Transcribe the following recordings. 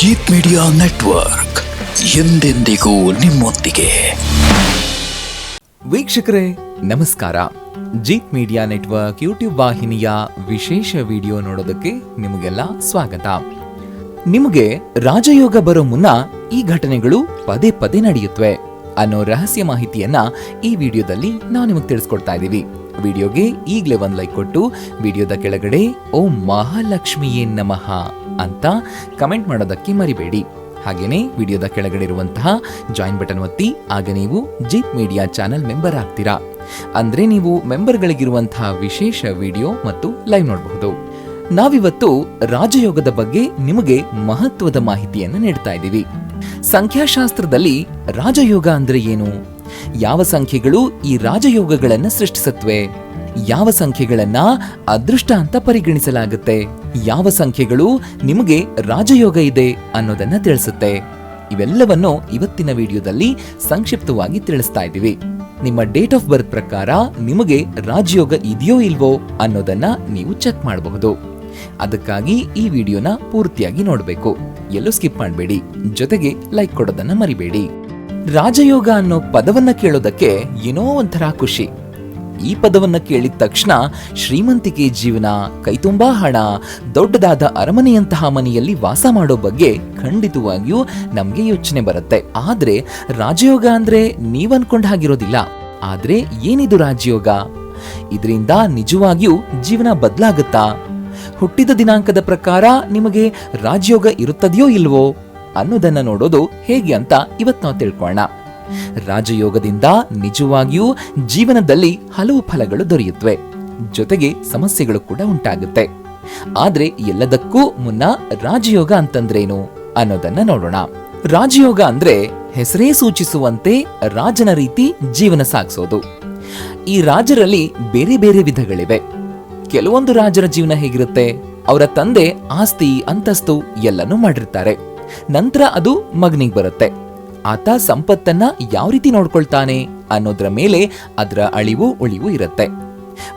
Jeet media network ಎಂದೆಂದಿಗೂ ನಿಮ್ಮೊಂದಿಗೆ. ವೀಕ್ಷಕರೇ, ನಮಸ್ಕಾರ. ಜೀತ್ ಮೀಡಿಯಾ ನೆಟ್ವರ್ಕ್ ಯೂಟ್ಯೂಬ್ ವಾಹಿನಿಯ ವಿಶೇಷ ವಿಡಿಯೋ ನೋಡೋದಕ್ಕೆ ನಿಮಗೆಲ್ಲ ಸ್ವಾಗತ. ನಿಮಗೆ ರಾಜಯೋಗ ಬರೋ ಮುನ್ನ ಈ ಘಟನೆಗಳು ಪದೇ ಪದೇ ನಡೆಯುತ್ತವೆ ಅನ್ನೋ ರಹಸ್ಯ ಮಾಹಿತಿಯನ್ನ ಈ ವಿಡಿಯೋದಲ್ಲಿ ನಾವು ನಿಮಗೆ ತಿಳಿಸ್ಕೊಡ್ತಾ ಇದ್ದೀವಿ ವಿಡಿಯೋಗೆ ಈಗಲೇ ಒಂದು ಲೈಕ್ ಕೊಟ್ಟು, ವಿಡಿಯೋದ ಕೆಳಗಡೆ ಓಂ ಮಹಾಲಕ್ಷ್ಮಿಯೇ ನಮಃ ಅಂತ ಕಮೆಂಟ್ ಮಾಡೋದಕ್ಕೆ ಮರಿಬೇಡಿ. ಹಾಗೇನೇ ವಿಡಿಯೋದ ಕೆಳಗಡೆ ಇರುವಂತಹ ಜಾಯಿನ್ ಬಟನ್ ಒತ್ತಿ ಆಗ ನೀವು ಜೀಪ್ ಮೀಡಿಯಾ ಚಾನೆಲ್ ಮೆಂಬರ್ ಆಗ್ತೀರಾ. ಅಂದ್ರೆ ನೀವು ಮೆಂಬರ್ಗಳಿಗಿರುವಂತಹ ವಿಶೇಷ ವಿಡಿಯೋ ಮತ್ತು ಲೈವ್ ನೋಡಬಹುದು. ನಾವಿವತ್ತು ರಾಜಯೋಗದ ಬಗ್ಗೆ ನಿಮಗೆ ಮಹತ್ವದ ಮಾಹಿತಿಯನ್ನು ನೀಡ್ತಾ ಇದ್ದೀವಿ. ಸಂಖ್ಯಾಶಾಸ್ತ್ರದಲ್ಲಿ ರಾಜಯೋಗ ಅಂದ್ರೆ ಏನು? ಯಾವ ಸಂಖ್ಯೆಗಳು ಈ ರಾಜಯೋಗಗಳನ್ನು ಸೃಷ್ಟಿಸುತ್ತವೆ ಯಾವ ಸಂಖ್ಯೆಗಳನ್ನ ಅದೃಷ್ಟ ಅಂತ ಪರಿಗಣಿಸಲಾಗುತ್ತೆ? ಯಾವ ಸಂಖ್ಯೆಗಳು ನಿಮಗೆ ರಾಜಯೋಗ ಇದೆ ಅನ್ನೋದನ್ನ ತಿಳಿಸುತ್ತೆ. ಇವೆಲ್ಲವನ್ನು ಇವತ್ತಿನ ವಿಡಿಯೋದಲ್ಲಿ ಸಂಕ್ಷಿಪ್ತವಾಗಿ ತಿಳಿಸ್ತಾ ಇದ್ದೀವಿ. ನಿಮ್ಮ ಡೇಟ್ ಆಫ್ ಬರ್ತ್ ಪ್ರಕಾರ ನಿಮಗೆ ರಾಜಯೋಗ ಇದೆಯೋ ಇಲ್ವೋ ಅನ್ನೋದನ್ನ ನೀವು ಚೆಕ್ ಮಾಡಬಹುದು. ಅದಕ್ಕಾಗಿ ಈ ವಿಡಿಯೋನ ಪೂರ್ತಿಯಾಗಿ ನೋಡಬೇಕು. ಎಲ್ಲೂ ಸ್ಕಿಪ್ ಮಾಡಬೇಡಿ. ಜೊತೆಗೆ ಲೈಕ್ ಕೊಡೋದನ್ನ ಮರಿಬೇಡಿ. ರಾಜಯೋಗ ಅನ್ನೋ ಪದವನ್ನ ಕೇಳೋದಕ್ಕೆ ಏನೋ ಒಂಥರ ಖುಷಿ. ಈ ಪದವನ್ನ ಕೇಳಿದ ತಕ್ಷಣ ಶ್ರೀಮಂತಿಕೆ ಜೀವನ ಕೈತುಂಬಾ ಹಣ, ದೊಡ್ಡದಾದ ಅರಮನೆಯಂತಹ ಮನೆಯಲ್ಲಿ ವಾಸ ಮಾಡೋ ಬಗ್ಗೆ ಖಂಡಿತವಾಗಿಯೂ ನಮಗೆ ಯೋಚನೆ ಬರುತ್ತೆ. ಆದ್ರೆ ರಾಜಯೋಗ ಅಂದ್ರೆ ನೀವನ್ಕೊಂಡ ಹಾಗಿರೋದಿಲ್ಲ. ಆದ್ರೆ ಏನಿದು ರಾಜಯೋಗ? ಇದರಿಂದ ನಿಜವಾಗಿಯೂ ಜೀವನ ಬದಲಾಗುತ್ತಾ? ಹುಟ್ಟಿದ ದಿನಾಂಕದ ಪ್ರಕಾರ ನಿಮಗೆ ರಾಜಯೋಗ ಇರುತ್ತದೆಯೋ ಇಲ್ವೋ ಅನ್ನೋದನ್ನ ನೋಡೋದು ಹೇಗೆ ಅಂತ ಇವತ್ತು ನಾವು ತಿಳ್ಕೊಳ್ಳೋಣ ರಾಜಯೋಗದಿಂದ ನಿಜವಾಗಿಯೂ ಜೀವನದಲ್ಲಿ ಹಲವು ಫಲಗಳು ದೊರೆಯುತ್ತವೆ. ಜೊತೆಗೆ ಸಮಸ್ಯೆಗಳು ಕೂಡ ಉಂಟಾಗುತ್ತೆ. ಆದ್ರೆ ಎಲ್ಲದಕ್ಕೂ ಮುನ್ನ ರಾಜಯೋಗ ಅಂತಂದ್ರೇನು ಅನ್ನೋದನ್ನ ನೋಡೋಣ. ರಾಜಯೋಗ ಅಂದ್ರೆ ಹೆಸರೇ ಸೂಚಿಸುವಂತೆ ರಾಜನ ರೀತಿ ಜೀವನ ಸಾಗಿಸೋದು. ಈ ರಾಜರಲ್ಲಿ ಬೇರೆ ಬೇರೆ ವಿಧಗಳಿವೆ. ಕೆಲವೊಂದು ರಾಜರ ಜೀವನ ಹೇಗಿರುತ್ತೆ? ಅವರ ತಂದೆ, ಆಸ್ತಿ, ಅಂತಸ್ತು ಎಲ್ಲನೂ ಮಾಡಿರ್ತಾರೆ. ನಂತರ ಅದು ಮಗನಿಗೆ ಬರುತ್ತೆ. ಆತ ಸಂಪತ್ತನ್ನ ಯಾವ ರೀತಿ ನೋಡ್ಕೊಳ್ತಾನೆ ಅನ್ನೋದ್ರ ಮೇಲೆ ಅದರ ಅಳಿವು ಉಳಿವು ಇರುತ್ತೆ.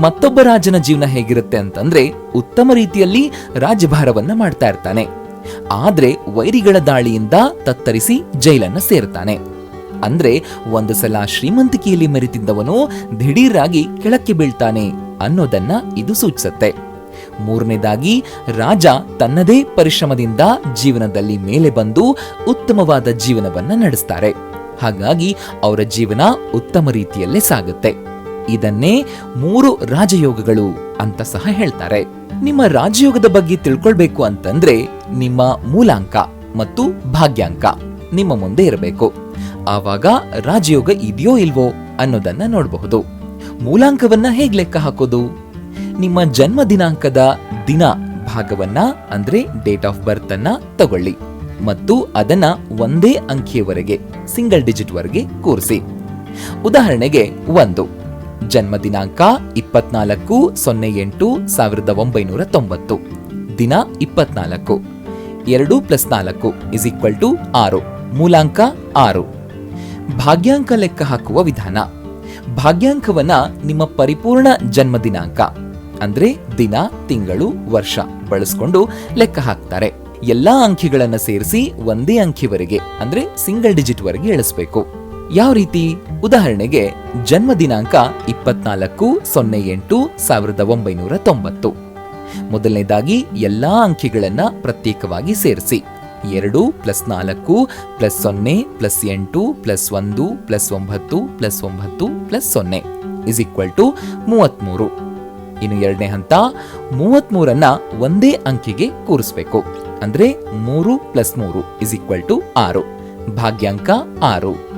ಮತ್ತೊಬ್ಬ ರಾಜನ ಜೀವನ ಹೇಗಿರುತ್ತೆ ಅಂತಂದ್ರೆ ಉತ್ತಮ ರೀತಿಯಲ್ಲಿ ರಾಜ್ಯಭಾರವನ್ನ ಮಾಡ್ತಾ ಇರ್ತಾನೆ. ಆದ್ರೆ ವೈರಿಗಳ ದಾಳಿಯಿಂದ ತತ್ತರಿಸಿ ಜೈಲನ್ನ ಸೇರ್ತಾನೆ. ಅಂದ್ರೆ ಒಂದು ಸಲ ಶ್ರೀಮಂತಿಕೆಯಲ್ಲಿ ಮೆರೆತಿದ್ದವನು ದಿಢೀರಾಗಿ ಕೆಳಕ್ಕೆ ಬೀಳ್ತಾನೆ ಅನ್ನೋದನ್ನ ಇದು ಸೂಚಿಸುತ್ತೆ. ಮೂರನೇದಾಗಿ, ರಾಜ ತನ್ನದೇ ಪರಿಶ್ರಮದಿಂದ ಜೀವನದಲ್ಲಿ ಮೇಲೆ ಬಂದು ಉತ್ತಮವಾದ ಜೀವನವನ್ನ ನಡೆಸ್ತಾರೆ. ಹಾಗಾಗಿ ಅವರ ಜೀವನ ಉತ್ತಮ ರೀತಿಯಲ್ಲೇ ಸಾಗುತ್ತೆ. ಇದನ್ನೇ ಮೂರು ರಾಜಯೋಗಗಳು ಅಂತ ಸಹ ಹೇಳ್ತಾರೆ. ನಿಮ್ಮ ರಾಜಯೋಗದ ಬಗ್ಗೆ ತಿಳ್ಕೊಳ್ಬೇಕು ಅಂತಂದ್ರೆ ನಿಮ್ಮ ಮೂಲಾಂಕ ಮತ್ತು ಭಾಗ್ಯಾಂಕ ನಿಮ್ಮ ಮುಂದೆ ಇರಬೇಕು. ಆವಾಗ ರಾಜಯೋಗ ಇದೆಯೋ ಇಲ್ವೋ ಅನ್ನೋದನ್ನ ನೋಡಬಹುದು. ಮೂಲಾಂಕವನ್ನ ಹೇಗ್ ಲೆಕ್ಕ ಹಾಕೋದು? ನಿಮ್ಮ ಜನ್ಮ ದಿನಾಂಕದ ದಿನ ಭಾಗವನ್ನ, ಅಂದ್ರೆ ಡೇಟ್ ಆಫ್ ಬರ್ತ್ ಅನ್ನ ತಗೊಳ್ಳಿ. ಮತ್ತು ಅದನ್ನ ಒಂದೇ ಅಂಕಿಯವರೆಗೆ ಸಿಂಗಲ್ ಡಿಜಿಟ್ ವರೆಗೆ ಕೂರಿಸಿ. ಉದಾಹರಣೆಗೆ ಒಂದು ಜನ್ಮ ದಿನಾಂಕ ಇಪ್ಪತ್ನಾಲ್ಕು ಸೊನ್ನೆ ಎಂಟು ಸಾವಿರದ ಒಂಬೈನೂರ ತೊಂಬತ್ತು, ದಿನ ಇಪ್ಪತ್ನಾಲ್ಕು, ಎರಡು ಪ್ಲಸ್ ನಾಲ್ಕು ಇಸ್ ಈಕ್ವಲ್ ಟು ಆರು, ಮೂಲಾಂಕ ಆರು. ಭಾಗ್ಯಾಂಕ ಲೆಕ್ಕ ಹಾಕುವ ವಿಧಾನ, ಭಾಗ್ಯಾಂಕವನ್ನ ನಿಮ್ಮ ಪರಿಪೂರ್ಣ ಜನ್ಮ ದಿನಾಂಕ ಅಂದ್ರೆ ದಿನ, ತಿಂಗಳು, ವರ್ಷ ಬಳಸ್ಕೊಂಡು ಲೆಕ್ಕ ಹಾಕ್ತಾರೆ. ಎಲ್ಲಾ ಅಂಕಿಗಳನ್ನ ಸೇರಿಸಿ ಒಂದೇ ಅಂಕಿವರೆಗೆ, ಅಂದ್ರೆ ಸಿಂಗಲ್ ಡಿಜಿಟ್ ವರೆಗೆ ಇಳಿಸ್ಬೇಕು ಯಾವ ರೀತಿ? ಉದಾಹರಣೆಗೆ, ಜನ್ಮ ದಿನಾಂಕ ಇಪ್ಪತ್ನಾಲ್ಕು, ಸೊನ್ನೆ ಎಂಟು, ಸಾವಿರದ ಒಂಬೈನೂರ ತೊಂಬತ್ತು. ಮೊದಲನೇದಾಗಿ ಎಲ್ಲಾ ಅಂಕಿಗಳನ್ನ ಪ್ರತ್ಯೇಕವಾಗಿ ಸೇರಿಸಿ. ಎರಡು ಪ್ಲಸ್ ನಾಲ್ಕು, ಪ್ಲಸ್ ಸೊನ್ನೆ, ಪ್ಲಸ್ ಎಂಟು, ಪ್ಲಸ್ ಒಂದು, ಪ್ಲಸ್ ಒಂಬತ್ತು ಪ್ಲಸ್ ಒಂಬತ್ತು, ಪ್ಲಸ್ ಸೊನ್ನೆ. ಇಸ್ ಈಕ್ವಲ್ ಟು ಮೂವತ್ಮೂರು ಇನ್ನು ಎರಡನೇ ಹಂತ ಮೂವತ್ಮೂರನ್ನ ಒಂದೇ ಅಂಕಿಗೆ ಕೂರಿಸ್ಬೇಕು. ಅಂದ್ರೆ ಮೂರು ಪ್ಲಸ್ ಮೂರು ಇಸ್ ಈಕ್ವಲ್ ಟು ಆರು. ಭಾಗ್ಯಾಂಕ ಆರು.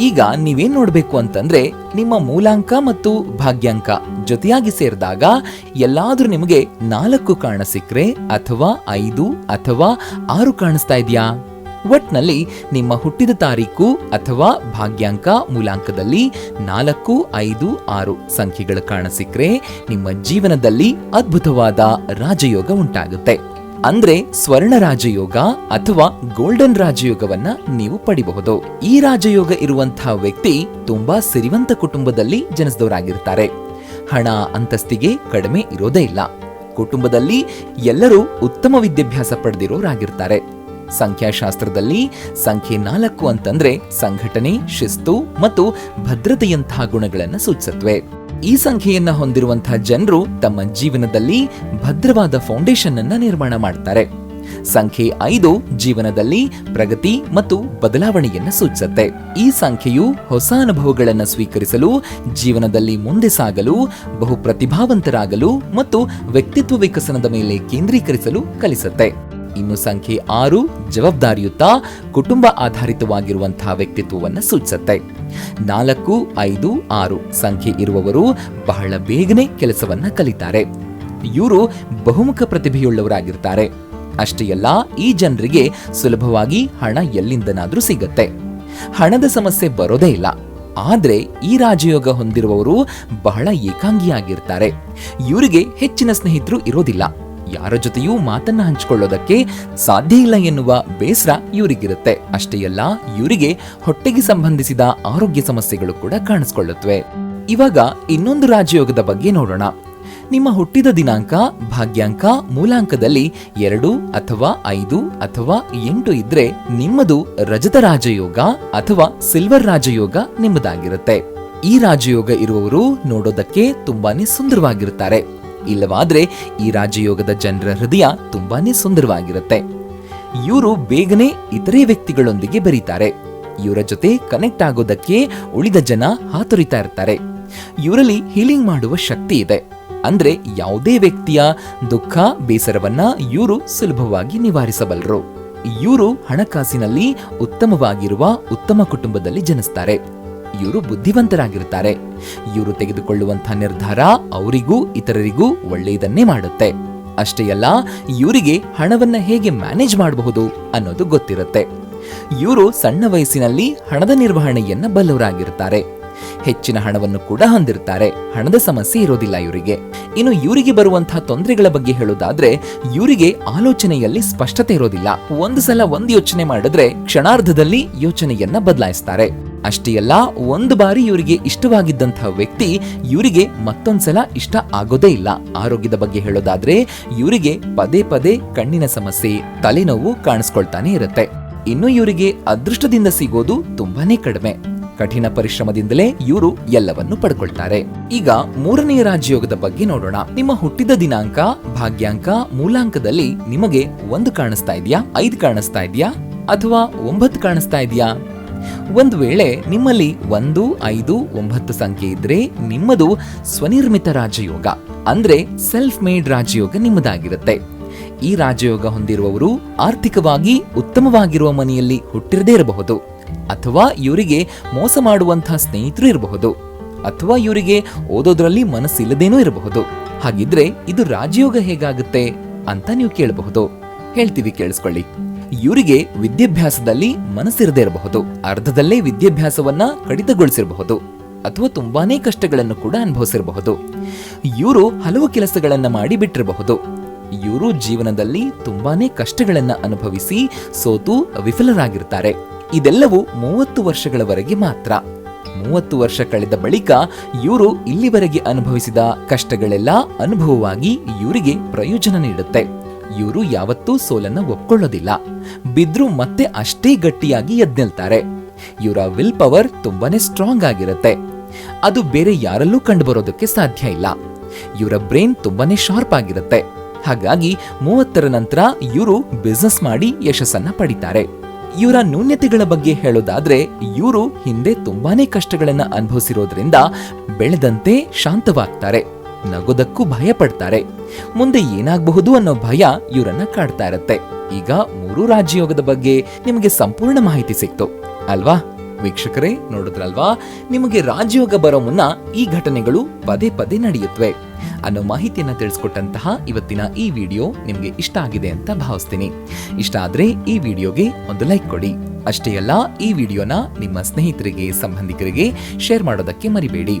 ಈಗ ನೀವೇನ್ ನೋಡಬೇಕು ಅಂತಂದ್ರೆ ನಿಮ್ಮ ಮೂಲಾಂಕ ಮತ್ತು ಭಾಗ್ಯಾಂಕ ಜೊತೆಯಾಗಿ ಸೇರಿದಾಗ ಎಲ್ಲಾದ್ರೂ ನಿಮಗೆ ನಾಲ್ಕು ಕಾಣ ಸಿಕ್ಕರೆ ಅಥವಾ ಐದು ಅಥವಾ ಆರು ಕಾಣಿಸ್ತಾ ಇದೆಯಾ? ಒಟ್ನಲ್ಲಿ ನಿಮ್ಮ ಹುಟ್ಟಿದ ತಾರೀಕು ಅಥವಾ ಭಾಗ್ಯಾಂಕ ಮೂಲಾಂಕದಲ್ಲಿ ನಾಲ್ಕು, ಐದು, ಆರು ಸಂಖ್ಯೆಗಳು ಕಾಣಸಿಕ್ರೆ ನಿಮ್ಮ ಜೀವನದಲ್ಲಿ ಅದ್ಭುತವಾದ ರಾಜಯೋಗ ಉಂಟಾಗುತ್ತೆ. ಅಂದ್ರೆ ಸ್ವರ್ಣ ರಾಜಯೋಗ ಅಥವಾ ಗೋಲ್ಡನ್ ರಾಜಯೋಗವನ್ನ ನೀವು ಪಡಿಬಹುದು. ಈ ರಾಜಯೋಗ ಇರುವಂತಹ ವ್ಯಕ್ತಿ ತುಂಬಾ ಸಿರಿವಂತ ಕುಟುಂಬದಲ್ಲಿ ಜನಿಸಿದವರಾಗಿರ್ತಾರೆ. ಹಣ ಅಂತಸ್ತಿಗೆ ಕಡಿಮೆ ಇರೋದೇ ಇಲ್ಲ. ಕುಟುಂಬದಲ್ಲಿ ಎಲ್ಲರೂ ಉತ್ತಮ ವಿದ್ಯಾಭ್ಯಾಸ ಪಡೆದಿರೋರಾಗಿರ್ತಾರೆ. ಸಂಖ್ಯಾಶಾಸ್ತ್ರದಲ್ಲಿ ಸಂಖ್ಯೆ ನಾಲ್ಕು ಅಂತಂದ್ರೆ ಸಂಘಟನೆ, ಶಿಸ್ತು ಮತ್ತು ಭದ್ರತೆಯಂತಹ ಗುಣಗಳನ್ನು ಸೂಚಿಸುತ್ತವೆ. ಈ ಸಂಖ್ಯೆಯನ್ನ ಹೊಂದಿರುವಂತಹ ಜನರು ತಮ್ಮ ಜೀವನದಲ್ಲಿ ಭದ್ರವಾದ ಫೌಂಡೇಶನ್ ಅನ್ನ ನಿರ್ಮಾಣ ಮಾಡ್ತಾರೆ. ಸಂಖ್ಯೆ ಐದು ಜೀವನದಲ್ಲಿ ಪ್ರಗತಿ ಮತ್ತು ಬದಲಾವಣೆಯನ್ನು ಸೂಚಿಸುತ್ತೆ. ಈ ಸಂಖ್ಯೆಯು ಹೊಸ ಅನುಭವಗಳನ್ನು ಸ್ವೀಕರಿಸಲು, ಜೀವನದಲ್ಲಿ ಮುಂದೆ ಸಾಗಲು, ಬಹು ಪ್ರತಿಭಾವಂತರಾಗಲು ಮತ್ತು ವ್ಯಕ್ತಿತ್ವ ವಿಕಸನದ ಮೇಲೆ ಕೇಂದ್ರೀಕರಿಸಲು ಕಲಿಸುತ್ತೆ. ಇನ್ನು ಸಂಖ್ಯೆ ಆರು, ಜವಾಬ್ದಾರಿಯುತ, ಕುಟುಂಬ ಆಧಾರಿತವಾಗಿರುವಂತಹ ವ್ಯಕ್ತಿತ್ವವನ್ನು ಸೂಚಿಸುತ್ತೆ. ನಾಲ್ಕು, ಐದು, ಆರು ಸಂಖ್ಯೆ ಇರುವವರು ಬಹಳ ಬೇಗನೆ ಕೆಲಸವನ್ನ ಕಲಿತಾರೆ. ಇವರು ಬಹುಮುಖ ಪ್ರತಿಭೆಯುಳ್ಳವರಾಗಿರ್ತಾರೆ. ಅಷ್ಟೇ ಅಲ್ಲ, ಈ ಜನರಿಗೆ ಸುಲಭವಾಗಿ ಹಣ ಎಲ್ಲಿಂದನಾದ್ರೂ ಸಿಗತ್ತೆ. ಹಣದ ಸಮಸ್ಯೆ ಬರೋದೇ ಇಲ್ಲ. ಆದ್ರೆ ಈ ರಾಜಯೋಗ ಹೊಂದಿರುವವರು ಬಹಳ ಏಕಾಂಗಿಯಾಗಿರ್ತಾರೆ. ಇವರಿಗೆ ಹೆಚ್ಚಿನ ಸ್ನೇಹಿತರು ಇರೋದಿಲ್ಲ. ಯಾರ ಜೊತೆಯೂ ಮಾತನ್ನ ಹಂಚಿಕೊಳ್ಳೋದಕ್ಕೆ ಸಾಧ್ಯ ಇಲ್ಲ ಎನ್ನುವ ಬೇಸರ ಇವರಿಗಿರುತ್ತೆ. ಅಷ್ಟೇ ಅಲ್ಲ, ಇವರಿಗೆ ಹೊಟ್ಟೆಗೆ ಸಂಬಂಧಿಸಿದ ಆರೋಗ್ಯ ಸಮಸ್ಯೆಗಳು ಕೂಡ ಕಾಣಿಸ್ಕೊಳ್ಳುತ್ತವೆ ಇವಾಗ ಇನ್ನೊಂದು ರಾಜಯೋಗದ ಬಗ್ಗೆ ನೋಡೋಣ. ನಿಮ್ಮ ಹುಟ್ಟಿದ ದಿನಾಂಕ, ಭಾಗ್ಯಾಂಕ ಮೂಲಾಂಕದಲ್ಲಿ ಎರಡು ಅಥವಾ ಐದು ಅಥವಾ ಎಂಟು ಇದ್ರೆ ನಿಮ್ಮದು ರಜತ ರಾಜಯೋಗ ಅಥವಾ ಸಿಲ್ವರ್ ರಾಜಯೋಗ ನಿಮ್ಮದಾಗಿರುತ್ತೆ. ಈ ರಾಜಯೋಗ ಇರುವವರು ನೋಡೋದಕ್ಕೆ ತುಂಬಾನೇ ಸುಂದರವಾಗಿರುತ್ತಾರೆ ಇಲ್ಲವಾದ್ರೆ ಈ ರಾಜಯೋಗದ ಜನರ ಹೃದಯ ತುಂಬಾನೇ ಸುಂದರವಾಗಿರುತ್ತೆ. ಇವರು ಬೇಗನೆ ಇತರೆ ವ್ಯಕ್ತಿಗಳೊಂದಿಗೆ ಬರೀತಾರೆ. ಇವರ ಜೊತೆ ಕನೆಕ್ಟ್ ಆಗೋದಕ್ಕೆ ಉಳಿದ ಜನ ಹಾತೊರಿತಾ ಇರ್ತಾರೆ. ಇವರಲ್ಲಿ ಹೀಲಿಂಗ್ ಮಾಡುವ ಶಕ್ತಿ ಇದೆ. ಅಂದ್ರೆ ಯಾವುದೇ ವ್ಯಕ್ತಿಯ ದುಃಖ, ಬೇಸರವನ್ನ ಇವರು ಸುಲಭವಾಗಿ ನಿವಾರಿಸಬಲ್ಲರು ಇವರು ಹಣಕಾಸಿನಲ್ಲಿ ಉತ್ತಮವಾಗಿರುವ ಉತ್ತಮ ಕುಟುಂಬದಲ್ಲಿ ಜನಿಸ್ತಾರೆ. ಇವರು ಬುದ್ಧಿವಂತರಾಗಿರುತ್ತಾರೆ. ಇವರು ತೆಗೆದುಕೊಳ್ಳುವಂತಹ ನಿರ್ಧಾರ ಅವರಿಗೂ ಇತರರಿಗೂ ಒಳ್ಳೆಯದನ್ನೇ ಮಾಡುತ್ತೆ. ಅಷ್ಟೇ ಅಲ್ಲ, ಇವರಿಗೆ ಹಣವನ್ನ ಹೇಗೆ ಮ್ಯಾನೇಜ್ ಮಾಡಬಹುದು ಅನ್ನೋದು ಗೊತ್ತಿರುತ್ತೆ. ಇವರು ಸಣ್ಣ ವಯಸ್ಸಿನಲ್ಲಿ ಹಣದ ನಿರ್ವಹಣೆಯನ್ನ ಬಲ್ಲವರಾಗಿರುತ್ತಾರೆ. ಹೆಚ್ಚಿನ ಹಣವನ್ನು ಕೂಡ ಹೊಂದಿರ್ತಾರೆ ಹಣದ ಸಮಸ್ಯೆ ಇರೋದಿಲ್ಲ ಇವರಿಗೆ. ಇನ್ನು ಇವರಿಗೆ ಬರುವಂತಹ ತೊಂದರೆಗಳ ಬಗ್ಗೆ ಹೇಳೋದಾದ್ರೆ, ಇವರಿಗೆ ಆಲೋಚನೆಯಲ್ಲಿ ಸ್ಪಷ್ಟತೆ ಇರೋದಿಲ್ಲ. ಒಂದು ಸಲ ಒಂದು ಯೋಚನೆ ಮಾಡಿದ್ರೆ ಕ್ಷಣಾರ್ಧದಲ್ಲಿ ಯೋಚನೆಯನ್ನ ಬದಲಾಯಿಸ್ತಾರೆ. ಅಷ್ಟೇ ಅಲ್ಲ, ಒಂದು ಬಾರಿ ಇವರಿಗೆ ಇಷ್ಟವಾಗಿದ್ದಂತಹ ವ್ಯಕ್ತಿ ಇವರಿಗೆ ಮತ್ತೊಂದ್ಸಲ ಇಷ್ಟ ಆಗೋದೇ ಇಲ್ಲ. ಆರೋಗ್ಯದ ಬಗ್ಗೆ ಹೇಳೋದಾದ್ರೆ, ಇವರಿಗೆ ಪದೇ ಪದೇ ಕಣ್ಣಿನ ಸಮಸ್ಯೆ, ತಲೆನೋವು ಕಾಣಿಸ್ಕೊಳ್ತಾನೆ ಇರುತ್ತೆ. ಇನ್ನು ಇವರಿಗೆ ಅದೃಷ್ಟದಿಂದ ಸಿಗೋದು ತುಂಬಾನೇ ಕಡಿಮೆ. ಕಠಿಣ ಪರಿಶ್ರಮದಿಂದಲೇ ಇವರು ಎಲ್ಲವನ್ನು ಪಡ್ಕೊಳ್ತಾರೆ. ಈಗ ಮೂರನೆಯ ರಾಜಯೋಗದ ಬಗ್ಗೆ ನೋಡೋಣ. ನಿಮ್ಮ ಹುಟ್ಟಿದ ದಿನಾಂಕ, ಭಾಗ್ಯಾಂಕ, ಮೂಲಾಂಕದಲ್ಲಿ ನಿಮಗೆ ಒಂದು ಕಾಣಿಸ್ತಾ ಇದೆಯಾ, ಐದು ಕಾಣಿಸ್ತಾ ಇದೆಯಾ, ಅಥವಾ ಒಂಬತ್ತು ಕಾಣಿಸ್ತಾ ಇದೆಯಾ? ಒಂದು ವೇಳೆ ನಿಮ್ಮಲ್ಲಿ ಒಂದು, ಐದು, ಒಂಬತ್ತು ಸಂಖ್ಯೆ ಇದ್ರೆ ನಿಮ್ಮದು ಸ್ವನಿರ್ಮಿತ ರಾಜಯೋಗ, ಅಂದ್ರೆ ಸೆಲ್ಫ್ ಮೇಡ್ ರಾಜಯೋಗ ನಿಮ್ಮದಾಗಿರುತ್ತೆ. ಈ ರಾಜಯೋಗ ಹೊಂದಿರುವವರು ಆರ್ಥಿಕವಾಗಿ ಉತ್ತಮವಾಗಿರುವ ಮನೆಯಲ್ಲಿ ಹುಟ್ಟಿರದೇ ಇರಬಹುದು, ಅಥವಾ ಇವರಿಗೆ ಮೋಸ ಮಾಡುವಂತಹ ಸ್ನೇಹಿತರು ಇರಬಹುದು, ಅಥವಾ ಇವರಿಗೆ ಓದೋದ್ರಲ್ಲಿ ಮನಸ್ಸಿಲ್ಲದೇನೂ ಇರಬಹುದು. ಹಾಗಿದ್ರೆ ಇದು ರಾಜಯೋಗ ಹೇಗಾಗುತ್ತೆ ಅಂತ ನೀವು ಕೇಳಬಹುದು. ಹೇಳ್ತೀವಿ ಕೇಳಿಸ್ಕೊಳ್ಳಿ. ಇವರಿಗೆ ವಿದ್ಯಾಭ್ಯಾಸದಲ್ಲಿ ಮನಸ್ಸಿರದೇ ಇರಬಹುದು ಅರ್ಧದಲ್ಲೇ ವಿದ್ಯಾಭ್ಯಾಸವನ್ನ ಕಡಿತಗೊಳಿಸಿರಬಹುದು. ಅಥವಾ ತುಂಬಾನೇ ಕಷ್ಟಗಳನ್ನು ಕೂಡ ಅನುಭವಿಸಿರಬಹುದು. ಇವರು ಹಲವು ಕೆಲಸಗಳನ್ನ ಮಾಡಿ ಬಿಟ್ಟಿರಬಹುದು ಇವರು ಜೀವನದಲ್ಲಿ ತುಂಬಾನೇ ಕಷ್ಟಗಳನ್ನ ಅನುಭವಿಸಿ ಸೋತು ವಿಫಲರಾಗಿರ್ತಾರೆ. ಇದೆಲ್ಲವೂ ಮೂವತ್ತು ವರ್ಷಗಳವರೆಗೆ ಮಾತ್ರ. ಮೂವತ್ತು ವರ್ಷ ಕಳೆದ ಬಳಿಕ ಇವರು ಇಲ್ಲಿವರೆಗೆ ಅನುಭವಿಸಿದ ಕಷ್ಟಗಳೆಲ್ಲ ಅನುಭವವಾಗಿ ಇವರಿಗೆ ಪ್ರಯೋಜನ ನೀಡುತ್ತೆ. ಇವರು ಯಾವತ್ತೂ ಸೋಲನ್ನ ಒಪ್ಕೊಳ್ಳೋದಿಲ್ಲ. ಬಿದ್ರು ಮತ್ತೆ ಅಷ್ಟೇ ಗಟ್ಟಿಯಾಗಿ ಎದ್ನೆಲ್ತಾರೆ. ಇವರ ವಿಲ್ ಪವರ್ ತುಂಬಾನೇ ಸ್ಟ್ರಾಂಗ್ ಆಗಿರುತ್ತೆ. ಅದು ಬೇರೆ ಯಾರಲ್ಲೂ ಕಂಡುಬರೋದಕ್ಕೆ ಸಾಧ್ಯ ಇಲ್ಲ. ಇವರ ಬ್ರೈನ್ ತುಂಬಾನೇ ಶಾರ್ಪ್ ಆಗಿರುತ್ತೆ. ಹಾಗಾಗಿ ಮೂವತ್ತರ ನಂತರ ಇವರು ಬಿಸ್ನೆಸ್ ಮಾಡಿ ಯಶಸ್ಸನ್ನ ಪಡಿತಾರೆ. ಇವರ ನ್ಯೂನ್ಯತೆಗಳ ಬಗ್ಗೆ ಹೇಳೋದಾದ್ರೆ ಇವರು ಹಿಂದೆ ತುಂಬಾನೇ ಕಷ್ಟಗಳನ್ನ ಅನುಭವಿಸಿರೋದ್ರಿಂದ ಬೆಳೆದಂತೆ ಶಾಂತವಾಗ್ತಾರೆ. ನಗೋದಕ್ಕೂ ಭಯ ಪಡ್ತಾರೆ ಮುಂದೆ ಏನಾಗಬಹುದು ಅನ್ನೋ ಭಯ ಇವರನ್ನ ಕಾಡ್ತಾ ಇರುತ್ತೆ. ಈಗ ಮೂರು ರಾಜಯೋಗದ ಬಗ್ಗೆ ನಿಮಗೆ ಸಂಪೂರ್ಣ ಮಾಹಿತಿ ಸಿಕ್ತು. ಅಲ್ವಾ? ವೀಕ್ಷಕರೇ, ನೋಡಿದ್ರಲ್ವಾ? ನಿಮಗೆ ರಾಜಯೋಗ ಬರೋ ಮುನ್ನ ಈ ಘಟನೆಗಳು ಪದೇ ಪದೇ ನಡೆಯುತ್ತವೆ ಅನ್ನೋ ಮಾಹಿತಿಯನ್ನ ತಿಳಿಸ್ಕೊಟ್ಟಂತಹ ಇವತ್ತಿನ ಈ ವಿಡಿಯೋ ನಿಮಗೆ ಇಷ್ಟ ಆಗಿದೆ ಅಂತ ಭಾವಿಸ್ತೀನಿ. ಇಷ್ಟ ಆದ್ರೆ ಈ ವಿಡಿಯೋಗೆ ಒಂದು ಲೈಕ್ ಕೊಡಿ. ಅಷ್ಟೇ ಅಲ್ಲ, ಈ ವಿಡಿಯೋನ ನಿಮ್ಮ ಸ್ನೇಹಿತರಿಗೆ, ಸಂಬಂಧಿಕರಿಗೆ ಶೇರ್ ಮಾಡೋದಕ್ಕೆ ಮರಿಬೇಡಿ.